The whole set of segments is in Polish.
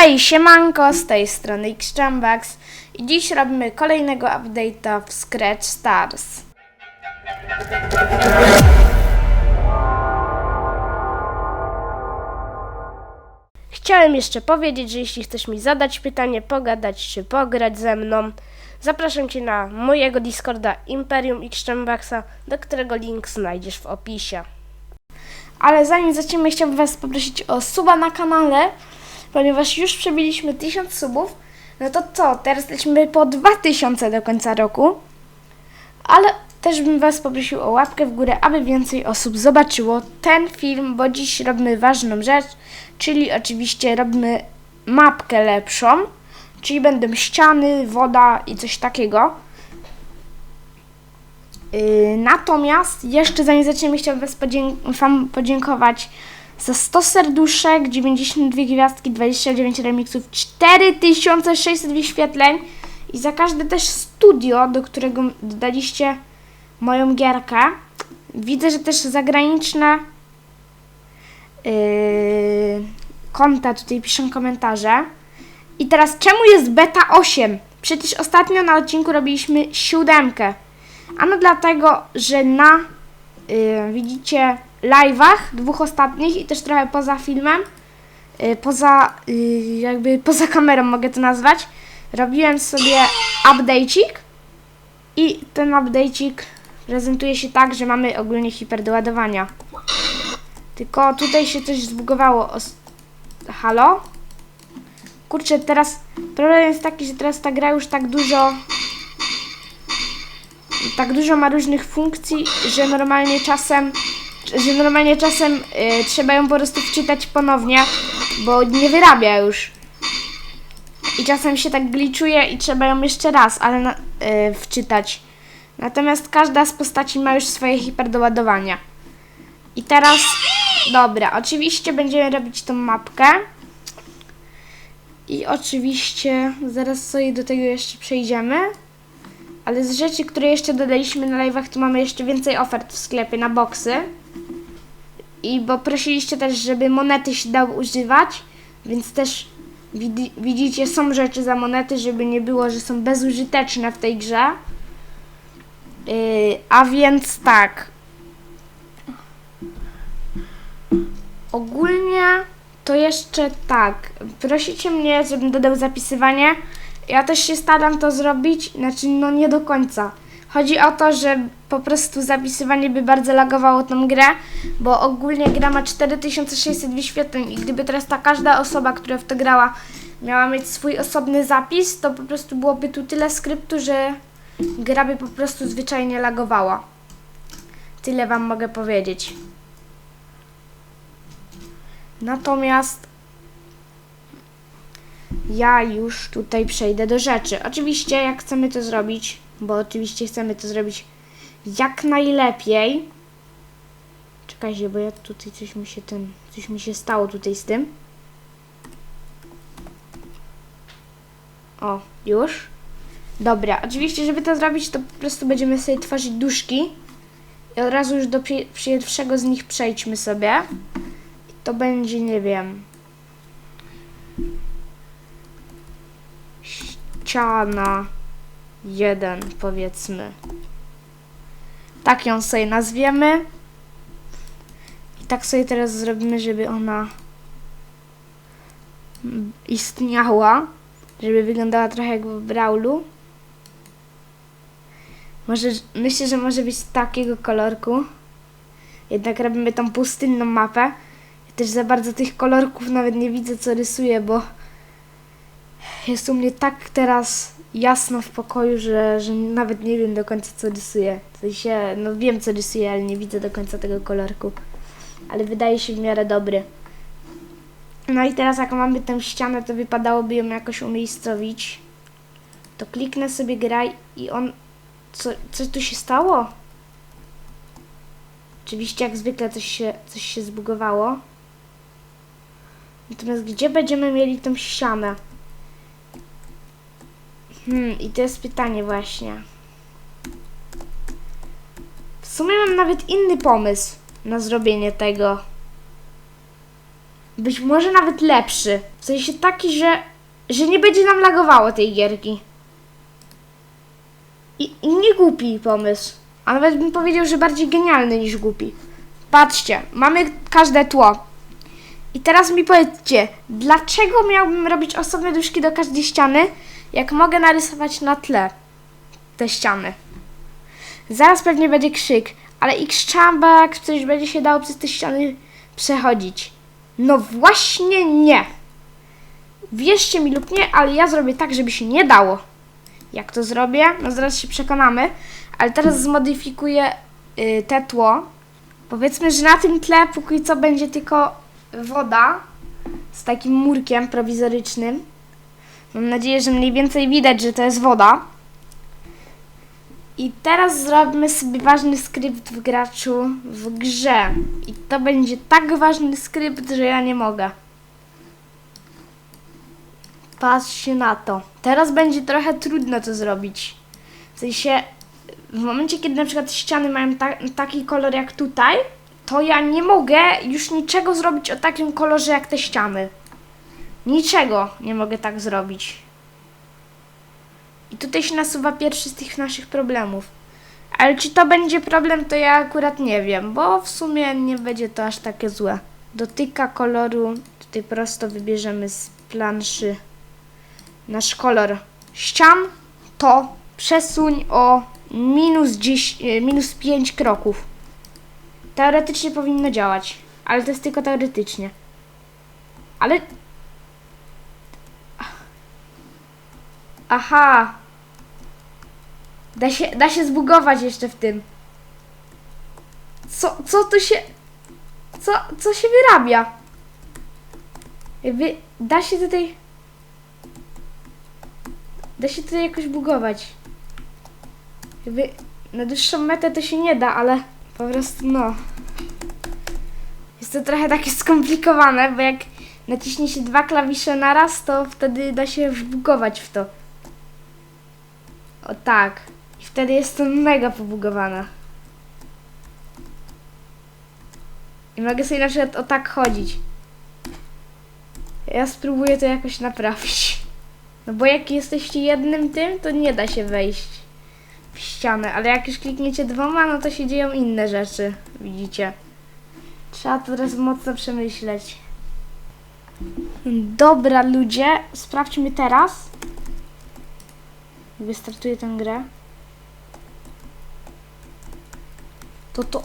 Hej, siemanko, z tej strony Xchambax i dziś robimy kolejnego update'a w Scratch Stars. Chciałem jeszcze powiedzieć, że jeśli chcesz mi zadać pytanie, pogadać czy pograć ze mną, zapraszam Cię na mojego Discorda Imperium Xchambaxa, do którego link znajdziesz w opisie. Ale zanim zaczniemy, chciałbym Was poprosić o suba na kanale, ponieważ już przebiliśmy 1000 subów. No to co, teraz lecimy po 2000 do końca roku. Ale też bym Was poprosił o łapkę w górę, aby więcej osób zobaczyło ten film, bo dziś robimy ważną rzecz, czyli oczywiście robimy mapkę lepszą, czyli będą ściany, woda i coś takiego. Yy, natomiast jeszcze zanim zaczniemy, chciałbym was Wam podziękować za 100 serduszek, 92 gwiazdki, 29 remixów, 4600 wyświetleń i za każde też studio, do którego dodaliście moją gierkę. Widzę, że też zagraniczne yy, konta tutaj piszą komentarze. I teraz czemu jest beta 8? Przecież ostatnio na odcinku robiliśmy siódemkę. Ano dlatego, że na y, widzicie live'ach dwóch ostatnich i też trochę poza filmem, y, poza y, jakby poza kamerą mogę to nazwać, robiłem sobie update'ik i ten update'ik prezentuje się tak, że mamy ogólnie hiperdoładowania. Tylko tutaj się coś zbugowało. Halo? Kurczę, teraz problem jest taki, że teraz ta gra już tak dużo tak dużo ma różnych funkcji, że normalnie czasem że normalnie czasem y, trzeba ją po prostu wczytać ponownie, bo nie wyrabia już. I czasem się tak gliczuje i trzeba ją jeszcze raz, ale na, y, wczytać. Natomiast każda z postaci ma już swoje hiperdoładowania. I teraz, dobra, oczywiście będziemy robić tą mapkę. I oczywiście zaraz sobie do tego jeszcze przejdziemy. Ale z rzeczy, które jeszcze dodaliśmy na live'ach, to mamy jeszcze więcej ofert w sklepie na boksy. I bo prosiliście też, żeby monety się dały używać, więc też widzicie, są rzeczy za monety, żeby nie było, że są bezużyteczne w tej grze. Yy, a więc tak. Ogólnie to jeszcze tak. Prosicie mnie, żebym dodał zapisywanie. Ja też się staram to zrobić, znaczy no nie do końca. Chodzi o to, że po prostu zapisywanie by bardzo lagowało tą grę, bo ogólnie gra ma 4600 wyświetleń i gdyby teraz ta każda osoba, która w to grała, miała mieć swój osobny zapis, to po prostu byłoby tu tyle skryptu, że gra by po prostu zwyczajnie lagowała. Tyle wam mogę powiedzieć. Natomiast ja już tutaj przejdę do rzeczy. Oczywiście, jak chcemy to zrobić, bo oczywiście chcemy to zrobić jak najlepiej. Czekajcie, bo ja tutaj coś mi się ten, coś mi się stało tutaj z tym. O, już. Dobra, oczywiście, żeby to zrobić, to po prostu będziemy sobie tworzyć duszki. I od razu już do pie- pierwszego z nich przejdźmy sobie. I to będzie, nie wiem, ściana jeden, powiedzmy. Tak ją sobie nazwiemy. I tak sobie teraz zrobimy, żeby ona istniała, żeby wyglądała trochę jak w Brawlu. Może, myślę, że może być takiego kolorku. Jednak robimy tą pustynną mapę. Ja też za bardzo tych kolorków nawet nie widzę, co rysuję, bo jest u mnie tak teraz jasno w pokoju, że, że nawet nie wiem do końca co rysuję. W sensie, no wiem co rysuję, ale nie widzę do końca tego kolorku. Ale wydaje się w miarę dobry. No i teraz jak mamy tę ścianę, to wypadałoby ją jakoś umiejscowić. To kliknę sobie graj i on... Co, co tu się stało? Oczywiście jak zwykle coś się, coś się zbugowało. Natomiast gdzie będziemy mieli tą ścianę? Hmm, i to jest pytanie właśnie. W sumie mam nawet inny pomysł na zrobienie tego. Być może nawet lepszy. W sensie taki, że, że nie będzie nam lagowało tej gierki. I, I nie głupi pomysł. A nawet bym powiedział, że bardziej genialny niż głupi. Patrzcie, mamy każde tło. I teraz mi powiedzcie, dlaczego miałbym robić osobne duszki do każdej ściany, jak mogę narysować na tle te ściany? Zaraz pewnie będzie krzyk, ale X-Chamba, jak coś będzie się dało przez te ściany przechodzić. No właśnie nie. Wierzcie mi lub nie, ale ja zrobię tak, żeby się nie dało. Jak to zrobię? No zaraz się przekonamy. Ale teraz zmodyfikuję y, te tło. Powiedzmy, że na tym tle póki co będzie tylko woda z takim murkiem prowizorycznym. Mam nadzieję, że mniej więcej widać, że to jest woda. I teraz zrobimy sobie ważny skrypt w graczu w grze. I to będzie tak ważny skrypt, że ja nie mogę. Patrzcie na to. Teraz będzie trochę trudno to zrobić. W sensie, w momencie, kiedy na przykład ściany mają ta taki kolor jak tutaj, to ja nie mogę już niczego zrobić o takim kolorze jak te ściany. Niczego nie mogę tak zrobić. I tutaj się nasuwa pierwszy z tych naszych problemów. Ale czy to będzie problem, to ja akurat nie wiem, bo w sumie nie będzie to aż takie złe. Dotyka koloru, tutaj prosto wybierzemy z planszy nasz kolor ścian, to przesuń o minus, 10, e, minus 5 kroków. Teoretycznie powinno działać, ale to jest tylko teoretycznie. Ale. Aha. Da się, da się zbugować jeszcze w tym. Co, co tu się. Co, co się wyrabia? Jakby da się tutaj. Da się tutaj jakoś bugować. Jakby na dłuższą metę to się nie da, ale po prostu no. Jest to trochę takie skomplikowane, bo jak naciśnie się dwa klawisze naraz, to wtedy da się wbugować w to. O tak. I wtedy jest to mega pobugowane. I mogę sobie na przykład o tak chodzić. Ja spróbuję to jakoś naprawić. No bo jak jesteście jednym tym, to nie da się wejść w ścianę, ale jak już klikniecie dwoma, no to się dzieją inne rzeczy, widzicie. Trzeba to teraz mocno przemyśleć. Dobra ludzie, sprawdźmy teraz. Wystartuję tę grę. To to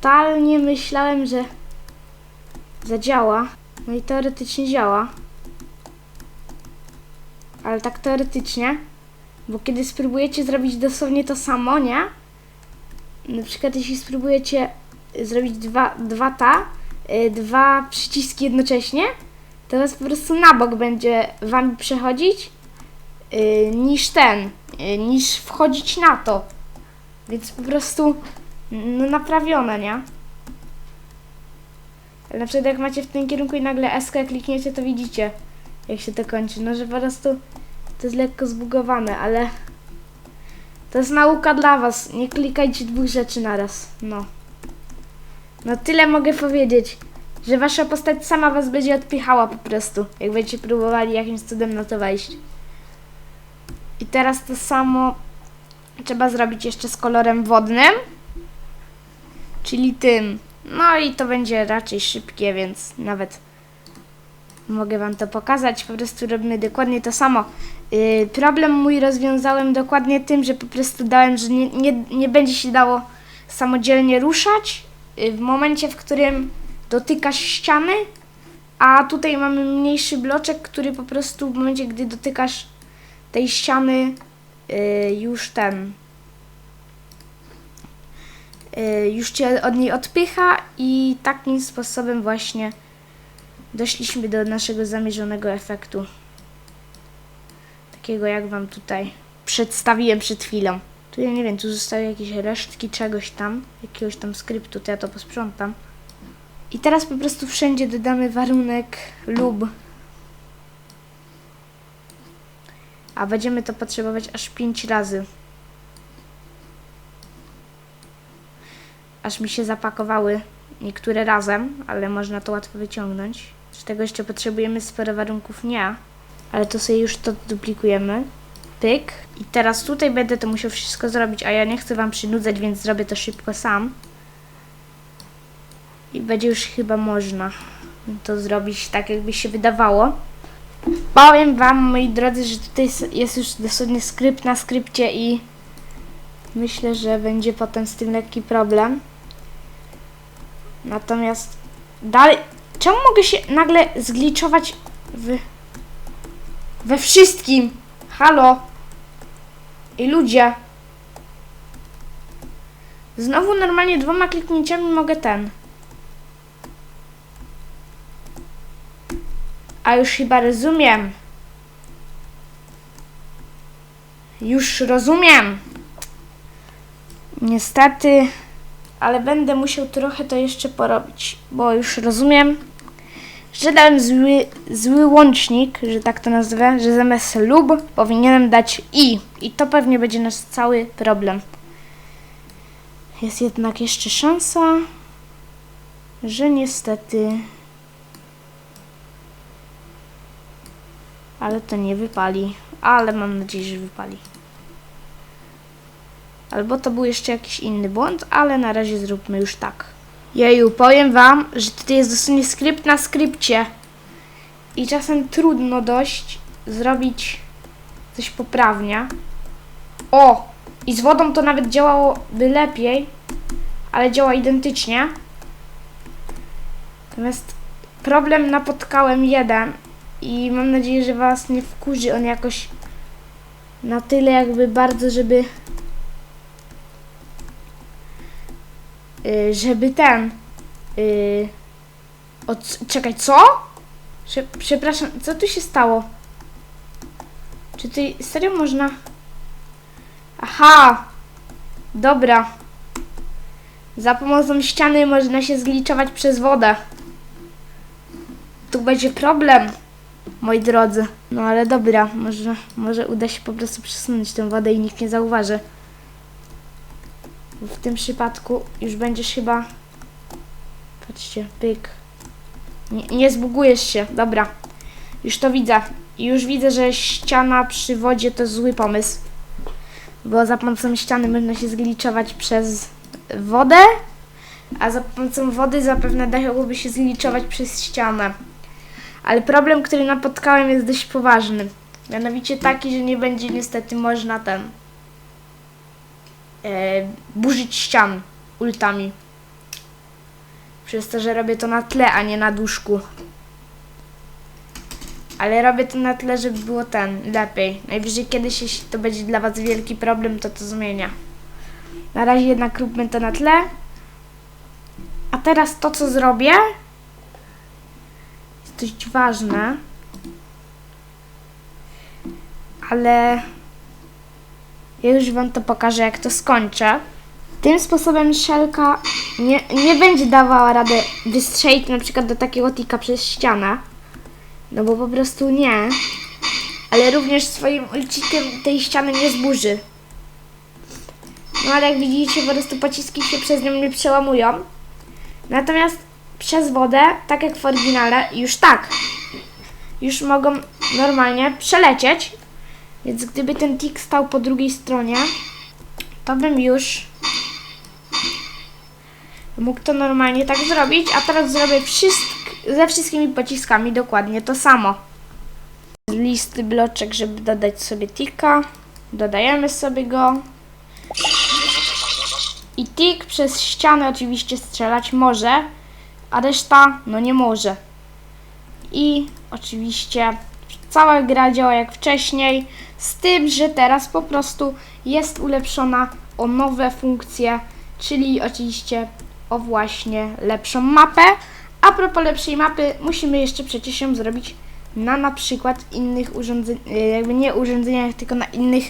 totalnie myślałem, że zadziała. No i teoretycznie działa. Ale tak teoretycznie. Bo kiedy spróbujecie zrobić dosłownie to samo, nie? Na przykład jeśli spróbujecie zrobić dwa, dwa ta, y, dwa przyciski jednocześnie, to was po prostu na bok będzie wami przechodzić y, niż ten, y, niż wchodzić na to. Więc po prostu no, naprawione, nie? Na przykład jak macie w tym kierunku i nagle SK klikniecie, to widzicie jak się to kończy. No, że po prostu to jest lekko zbugowane, ale to jest nauka dla was. Nie klikajcie dwóch rzeczy naraz. No. No tyle mogę powiedzieć, że wasza postać sama was będzie odpychała po prostu, jak będziecie próbowali jakimś cudem na to wejść. I teraz to samo trzeba zrobić jeszcze z kolorem wodnym, czyli tym. No i to będzie raczej szybkie, więc nawet mogę wam to pokazać. Po prostu robimy dokładnie to samo. Yy, problem mój rozwiązałem dokładnie tym, że po prostu dałem, że nie, nie, nie będzie się dało samodzielnie ruszać yy, w momencie, w którym dotykasz ściany, a tutaj mamy mniejszy bloczek, który po prostu w momencie, gdy dotykasz tej ściany, yy, już ten yy, już cię od niej odpycha i takim sposobem właśnie doszliśmy do naszego zamierzonego efektu. Takiego jak wam tutaj przedstawiłem przed chwilą. Tu ja nie wiem, tu zostały jakieś resztki czegoś tam, jakiegoś tam skryptu, to ja to posprzątam. I teraz po prostu wszędzie dodamy warunek lub. A będziemy to potrzebować aż 5 razy. Aż mi się zapakowały niektóre razem, ale można to łatwo wyciągnąć. Czy tego jeszcze potrzebujemy sporo warunków? Nie. Ale to sobie już to duplikujemy. Pyk. I teraz tutaj będę to musiał wszystko zrobić, a ja nie chcę Wam przynudzać, więc zrobię to szybko sam. I będzie już chyba można to zrobić tak, jakby się wydawało. Powiem Wam, moi drodzy, że tutaj jest już dosłownie skrypt na skrypcie i myślę, że będzie potem z tym lekki problem. Natomiast dalej... Czemu mogę się nagle zgliczować w... we wszystkim? Halo? I ludzie. Znowu normalnie dwoma kliknięciami mogę ten. A już chyba rozumiem. Już rozumiem. Niestety, ale będę musiał trochę to jeszcze porobić, bo już rozumiem, że dałem zły, zły łącznik, że tak to nazwę, że zamiast lub powinienem dać i. I to pewnie będzie nasz cały problem. Jest jednak jeszcze szansa, że niestety Ale to nie wypali. Ale mam nadzieję, że wypali. Albo to był jeszcze jakiś inny błąd, ale na razie zróbmy już tak. Jeju, powiem wam, że tutaj jest dosłownie skrypt na skrypcie. I czasem trudno dość zrobić coś poprawnie. O! I z wodą to nawet działałoby lepiej, ale działa identycznie. Natomiast problem napotkałem jeden i mam nadzieję, że was nie wkurzy on jakoś na tyle jakby bardzo, żeby y, żeby ten yy, od, czekaj, co? Prze, przepraszam, co tu się stało? Czy tutaj serio można Aha! Dobra. Za pomocą ściany można się zgliczować przez wodę. Tu będzie problem moi drodzy. No ale dobra, może, może uda się po prostu przesunąć tę wodę i nikt nie zauważy. W tym przypadku już będziesz chyba... Patrzcie, pyk. Nie, nie zbugujesz się, dobra. Już to widzę. Już widzę, że ściana przy wodzie to zły pomysł. Bo za pomocą ściany można się zgliczować przez wodę, a za pomocą wody zapewne dałoby się zgliczować przez ścianę. Ale problem, który napotkałem jest dość poważny. Mianowicie taki, że nie będzie niestety można ten e, burzyć ścian ultami. Przez to, że robię to na tle, a nie na duszku. Ale robię to na tle, żeby było ten, lepiej. Najwyżej kiedyś, jeśli to będzie dla Was wielki problem, to to zmienia. Na razie jednak róbmy to na tle. A teraz to, co zrobię, dość ważne. Ale ja już Wam to pokażę, jak to skończę. Tym sposobem szelka nie, nie będzie dawała rady wystrzelić na przykład do takiego tika przez ścianę. No bo po prostu nie. Ale również swoim ulcikiem tej ściany nie zburzy. No ale jak widzicie, po prostu pociski się przez nią nie przełamują. Natomiast przez wodę, tak jak w oryginale, już tak. Już mogą normalnie przelecieć. Więc gdyby ten tik stał po drugiej stronie, to bym już mógł to normalnie tak zrobić, a teraz zrobię wszystk- ze wszystkimi pociskami dokładnie to samo. Z listy bloczek, żeby dodać sobie tika. Dodajemy sobie go. I tik przez ścianę oczywiście strzelać może, a reszta no nie może. I oczywiście cała gra działa jak wcześniej, z tym, że teraz po prostu jest ulepszona o nowe funkcje, czyli oczywiście o właśnie lepszą mapę. A propos lepszej mapy, musimy jeszcze przecież ją zrobić na na przykład innych urządzeniach, jakby nie urządzeniach, tylko na innych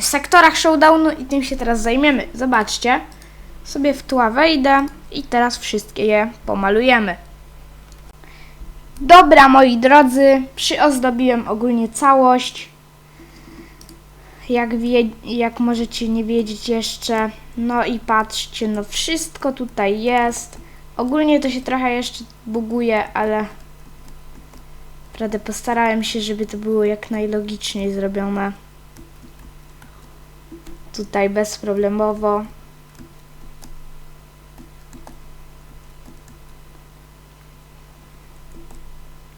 sektorach showdownu i tym się teraz zajmiemy. Zobaczcie, sobie w tła wejdę i teraz wszystkie je pomalujemy. Dobra, moi drodzy, przyozdobiłem ogólnie całość. Jak, wie, jak możecie nie wiedzieć jeszcze, no i patrzcie, no wszystko tutaj jest. Ogólnie to się trochę jeszcze buguje, ale prawda postarałem się, żeby to było jak najlogiczniej zrobione. Tutaj bezproblemowo.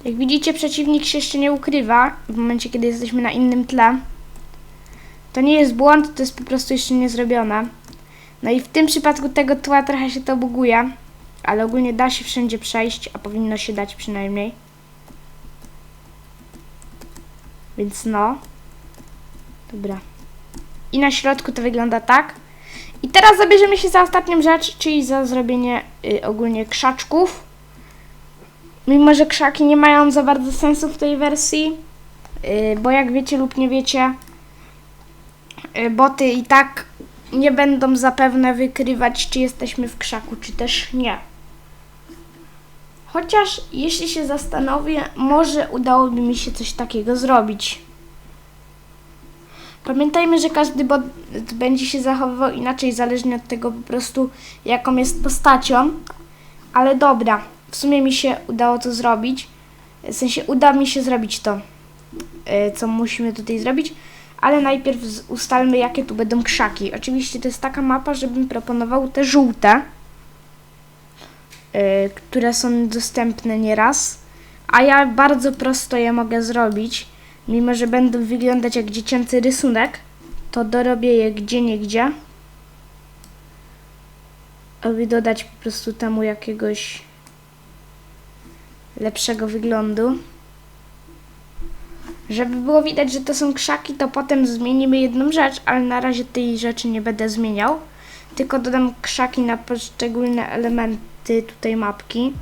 Jak widzicie, przeciwnik się jeszcze nie ukrywa w momencie, kiedy jesteśmy na innym tle. To nie jest błąd, to jest po prostu jeszcze nie zrobione. No i w tym przypadku tego tła trochę się to buguje, ale ogólnie da się wszędzie przejść, a powinno się dać przynajmniej. Więc no. Dobra. I na środku to wygląda tak. I teraz zabierzemy się za ostatnią rzecz, czyli za zrobienie y, ogólnie krzaczków. Mimo, że krzaki nie mają za bardzo sensu w tej wersji, y, bo jak wiecie lub nie wiecie, y, boty i tak nie będą zapewne wykrywać, czy jesteśmy w krzaku, czy też nie. Chociaż jeśli się zastanowię, może udałoby mi się coś takiego zrobić. Pamiętajmy, że każdy bot będzie się zachowywał inaczej, zależnie od tego po prostu, jaką jest postacią. Ale dobra, w sumie mi się udało to zrobić. W sensie uda mi się zrobić to, y, co musimy tutaj zrobić. Ale najpierw ustalmy, jakie tu będą krzaki. Oczywiście to jest taka mapa, żebym proponował te żółte, y, które są dostępne nieraz. A ja bardzo prosto je mogę zrobić. Mimo, że będą wyglądać jak dziecięcy rysunek, to dorobię je gdzie niegdzie. Aby dodać po prostu temu jakiegoś lepszego wyglądu. Żeby było widać, że to są krzaki, to potem zmienimy jedną rzecz, ale na razie tej rzeczy nie będę zmieniał. Tylko dodam krzaki na poszczególne elementy tutaj mapki.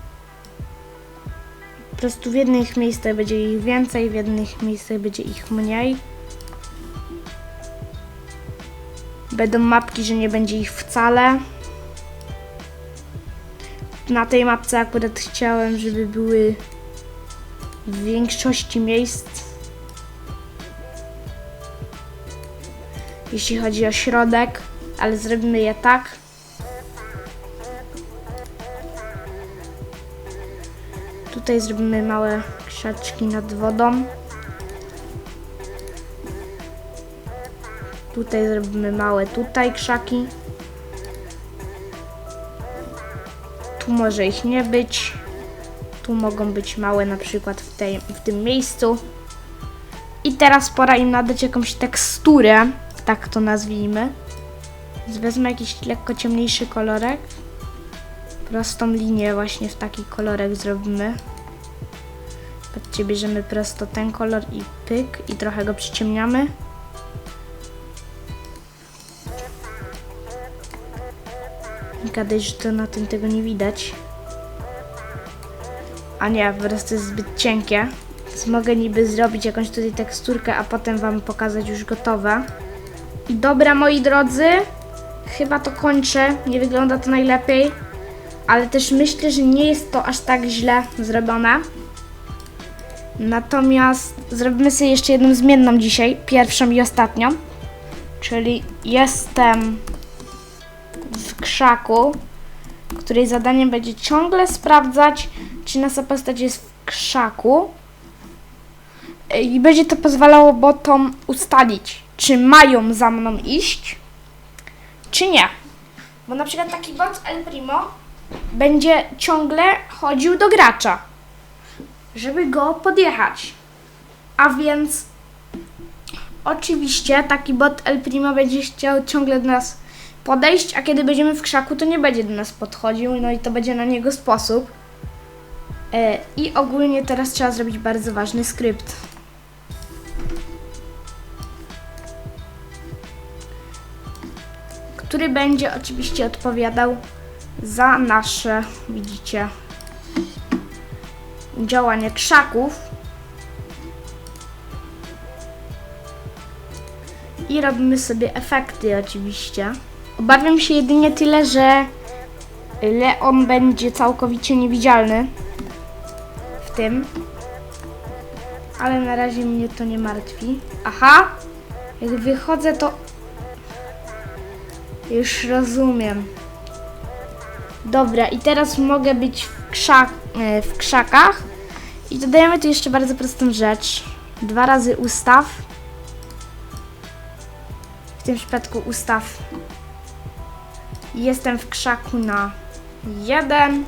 Po prostu w jednych miejscach będzie ich więcej, w jednych miejscach będzie ich mniej. Będą mapki, że nie będzie ich wcale. Na tej mapce akurat chciałem, żeby były w większości miejsc. Jeśli chodzi o środek, ale zrobimy je tak. Tutaj zrobimy małe krzaczki nad wodą. Tutaj zrobimy małe tutaj krzaki. Tu może ich nie być. Tu mogą być małe na przykład w, tej, w tym miejscu. I teraz pora im nadać jakąś teksturę, tak to nazwijmy. Więc wezmę jakiś lekko ciemniejszy kolorek. Prostą linię właśnie w taki kolorek zrobimy. Patrzcie, bierzemy prosto ten kolor i pyk i trochę go przyciemniamy. Gadaj, że to na tym tego nie widać. A nie, po prostu jest zbyt cienkie. Więc mogę niby zrobić jakąś tutaj teksturkę, a potem wam pokazać już gotowe. I dobra, moi drodzy, chyba to kończę. Nie wygląda to najlepiej, ale też myślę, że nie jest to aż tak źle zrobione. Natomiast zrobimy sobie jeszcze jedną zmienną dzisiaj, pierwszą i ostatnią. Czyli jestem krzaku, której zadaniem będzie ciągle sprawdzać, czy nasza postać jest w krzaku. I będzie to pozwalało botom ustalić, czy mają za mną iść, czy nie. Bo na przykład taki bot El Primo będzie ciągle chodził do gracza, żeby go podjechać. A więc oczywiście taki bot El Primo będzie chciał ciągle do nas podejść, a kiedy będziemy w krzaku, to nie będzie do nas podchodził, no i to będzie na niego sposób. E, I ogólnie teraz trzeba zrobić bardzo ważny skrypt. Który będzie oczywiście odpowiadał za nasze, widzicie, działanie krzaków. I robimy sobie efekty oczywiście. Obawiam się jedynie tyle, że Leon będzie całkowicie niewidzialny w tym. Ale na razie mnie to nie martwi. Aha! Jak wychodzę to... Już rozumiem. Dobra, i teraz mogę być w, krzak, e, w krzakach. I dodajemy tu jeszcze bardzo prostą rzecz. Dwa razy ustaw. W tym przypadku ustaw. Jestem w krzaku na 1,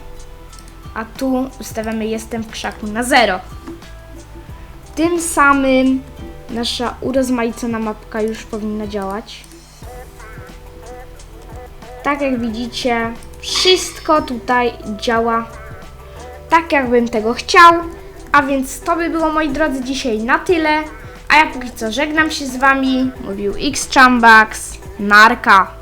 a tu ustawiamy jestem w krzaku na 0. Tym samym nasza urozmaicona mapka już powinna działać. Tak jak widzicie, wszystko tutaj działa tak, jakbym tego chciał. A więc to by było, moi drodzy, dzisiaj na tyle. A ja póki co żegnam się z wami. Mówił X Chambax. Narka.